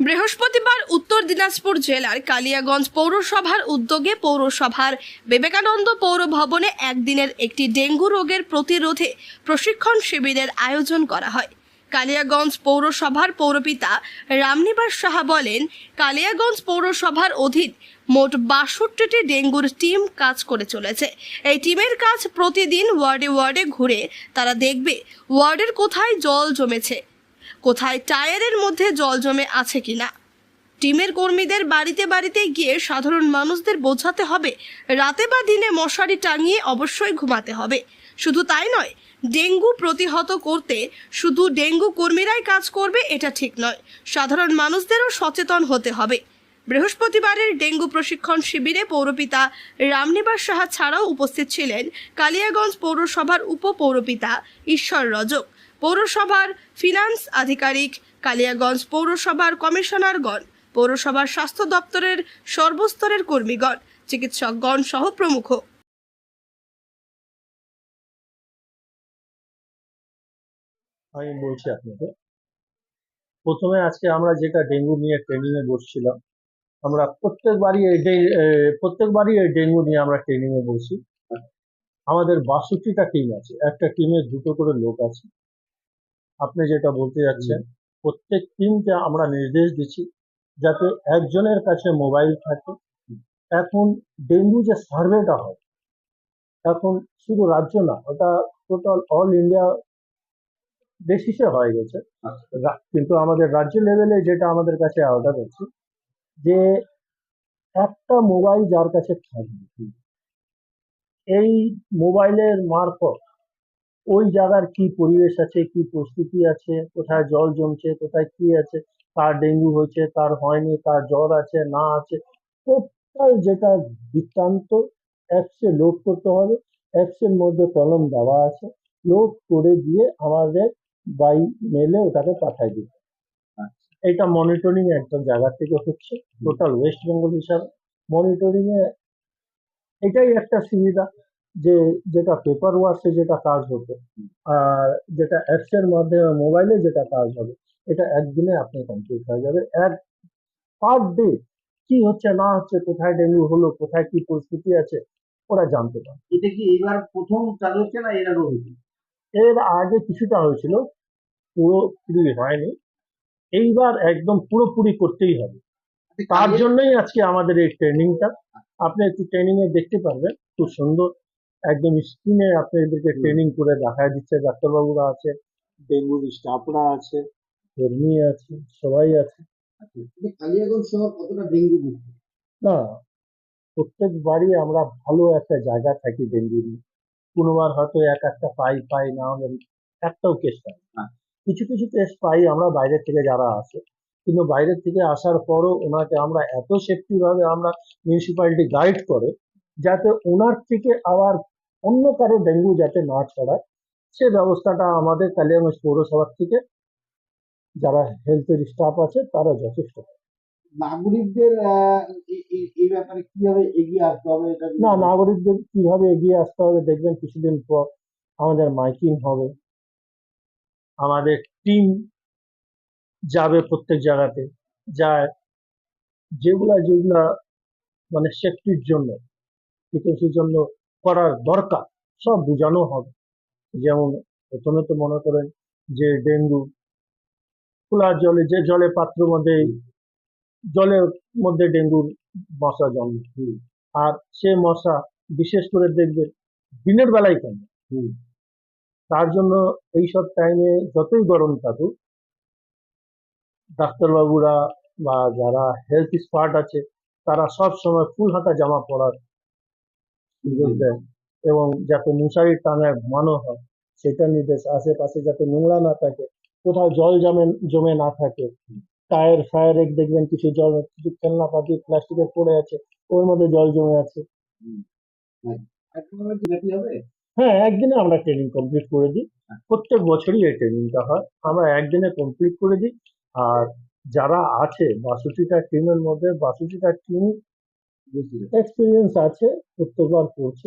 বৃহস্পতিবার উত্তর দিনাজপুর জেলার কালিয়াগঞ্জ পৌরসভার উদ্যোগে পৌরসভার বিবেকানন্দ পৌর ভবনে একদিনের একটি ডেঙ্গু রোগের প্রতিরোধে প্রশিক্ষণ শিবিরের আয়োজন করা হয়। কালিয়াগঞ্জ পৌরসভার পৌরপিতা রামনিবাস সাহা বলেন, কালিয়াগঞ্জ পৌরসভার অধীন মোট বাষট্টিটি ডেঙ্গুর টিম কাজ করে চলেছে। এই টিমের কাজ প্রতিদিন ওয়ার্ডে ওয়ার্ডে ঘুরে তারা দেখবে ওয়ার্ডের কোথায় জল জমেছে কোথায় টায়ারের মধ্যে জল জমে আছে কিনা? টিমের কর্মীদের বাড়িতে বাড়িতে গিয়ে সাধারণ মানুষদের বোঝাতে হবে। রাতে বা দিনে মশারি টাঙিয়ে অবশ্যই ঘুমাতে হবে। শুধু তাই নয়, ডেঙ্গু প্রতিহত করতে শুধু ডেঙ্গু কর্মীরাই কাজ করবে এটা ঠিক নয়, সাধারণ মানুষদেরও সচেতন হতে হবে। বৃহস্পতিবারের ডেঙ্গু প্রশিক্ষণ শিবিরে পৌরপিতা রামনিবাস সাহা ছাড়াও উপস্থিত ছিলেন কালিয়াগঞ্জ পৌরসভার উপপৌরপিতা ঈশ্বর রজক। পৌরসভার ফিনান্স আধিকারিক কালিয়াগঞ্জ পৌরসভার কমিশনারগণ, পৌরসভার স্বাস্থ্য দপ্তরের সর্বস্তরের কর্মীগণ, চিকিৎসকগণ সহ প্রমুখ। আমি বলছি আপনাকে। প্রথমে আজকে আমরা যেটা ডেঙ্গু নিয়ে ট্রেনিং এ বসছিলাম, আমরা প্রত্যেকবারই প্রত্যেকবারই এই ডেঙ্গু নিয়ে আমরা ট্রেনিং এ বসি। আমাদের বাষট্টিটা টিম আছে, একটা টিমে দুটো করে লোক আছে। আপনি যেটা বলতে যাচ্ছেন প্রত্যেক টিমকে আমরা নির্দেশ দিচ্ছি যাতে একজনের কাছে মোবাইল থাকে। এখন ডেঙ্গু যে সার্ভেটা হয় এখন শুধু রাজ্য না ওটা টোটাল অল ইন্ডিয়া বেসিসে হয়ে গেছে। কিন্তু আমাদের রাজ্য লেভেলে যেটা আমাদের কাছে অর্ডার আছে যে একটা মোবাইল যার কাছে থাকবে। এই মোবাইলের মারফত ওই জায়গার কি পরিবেশ আছে কি পরিস্থিতি আছে কোথায় জল জমছে কোথায় কি আছে কার ডেঙ্গু হয়েছে কার হয়নি কার জ্বর আছে না আছে টোটাল যেটা বৃত্তান্ত অ্যাপসে লোড করতে হবে অ্যাপসের মধ্যে কলম দেওয়া আছে লোড করে দিয়ে আমাদের বাই মেলে ওটাকে পাঠাই দিতে এটা মনিটরিং একটা জায়গা থেকে হচ্ছে টোটাল ওয়েস্ট বেঙ্গল হিসাবে মনিটরিং এ এটাই একটা সুবিধা। যে যেটা পেপার ওয়ার্কসে যেটা কাজ হতো আর যেটা অ্যাপস এর মাধ্যমে মোবাইলে যেটা কাজ হবে এটা একদিনে আপনি কমপ্লিট হয়ে যাবে। এক পার ডে কি হচ্ছে না হচ্ছে কোথায় ডেঙ্গু হলো কোথায় কি পরিস্থিতি আছে ওরা জানতে পারে এটা কি এবার প্রথম চালু হচ্ছে না এর হয়েছে এর আগে কিছুটা হয়েছিল পুরোপুরি হয়নি। এইবার একদম পুরোপুরি করতেই হবে। তার জন্যই আজকে আমাদের এই ট্রেনিংটা আপনি একটু ট্রেনিং এ দেখতে পারবেন খুব সুন্দর। একদম স্ক্রিনে আপনাদেরকে ট্রেনিং করে দেখায় দিচ্ছে ডাক্তারবাবুরা আছে ডেঙ্গুর স্টাফরা আছে কর্মী আছে সবাই আছে। কালিয়াগঞ্জ শহর কতটা ডেঙ্গু না প্রত্যেক বাড়ি আমরা ভালো একটা জায়গা থাকি ডেঙ্গু নিয়ে। কোনোবার হয়তো এক একটা পাই পাই না হলে একটাও কেস পাই না। কিছু কিছু কেস পাই আমরা বাইরের থেকে যারা আসে কিন্তু বাইরের থেকে আসার পরও ওনাকে আমরা এত সেফটি ভাবে আমরা মিউনিসিপ্যালিটি গাইড করে যাতে ওনার থেকে আবার অন্য কারও ডেঙ্গু যাতে না ছড়ায় সে ব্যবস্থাটা আমাদের কালিয়াগঞ্জ পৌরসভার থেকে যারা হেলথের স্টাফ আছে তারা যথেষ্ট নাগরিকদের এই- ব্যাপারে কীভাবে এগিয়ে আসতে হবে না নাগরিকদের কীভাবে এগিয়ে আসতে হবে দেখবেন কিছুদিন পর আমাদের মাইকিং হবে। আমাদের টিম যাবে প্রত্যেক জায়গাতে। যায় যেগুলা যেগুলা মানে সেফটির জন্য। প্রিকশনের জন্য করার দরকার, সব বোঝানো হবে। যেমন প্রথমে তো মনে করেন যে ডেঙ্গু, খোলা জলে, যে জলে পাত্র মধ্যে, জলের মধ্যে ডেঙ্গুর মশা জন্ম আর সে মশা বিশেষ করে দেখবে দিনের বেলায় কেন? তার জন্য এইসব টাইমে যতই গরম থাকুক, ডাক্তারবাবুরা বা যারা হেলথ স্পার্ট আছে, তারা সব সময় ফুল হাতা জামা পরার সুযোগ দেয় এবং যাতে মশারি টাঙায় ঘুমানো হয় সেটা নির্দেশ আশেপাশে যাতে নোংরা না থাকে কোথাও জল জমে জমে না থাকে। টায়ার ফায়ারে দেখবেন কিছু জল কিছু খেলনাপাতি প্লাস্টিকের পড়ে আছে ওর মধ্যে জল জমে আছে। হ্যাঁ একদিনে আমরা ট্রেনিং কমপ্লিট করে দিই। প্রত্যেক বছরই এই ট্রেনিংটা হয়। আমরা একদিনে কমপ্লিট করে দিই। আর যারা আছে বাষট্টিটা টিমের মধ্যে বাষট্টিটা টিম এক্সপিরিয়েন্স আছে প্রত্যেকবার করছে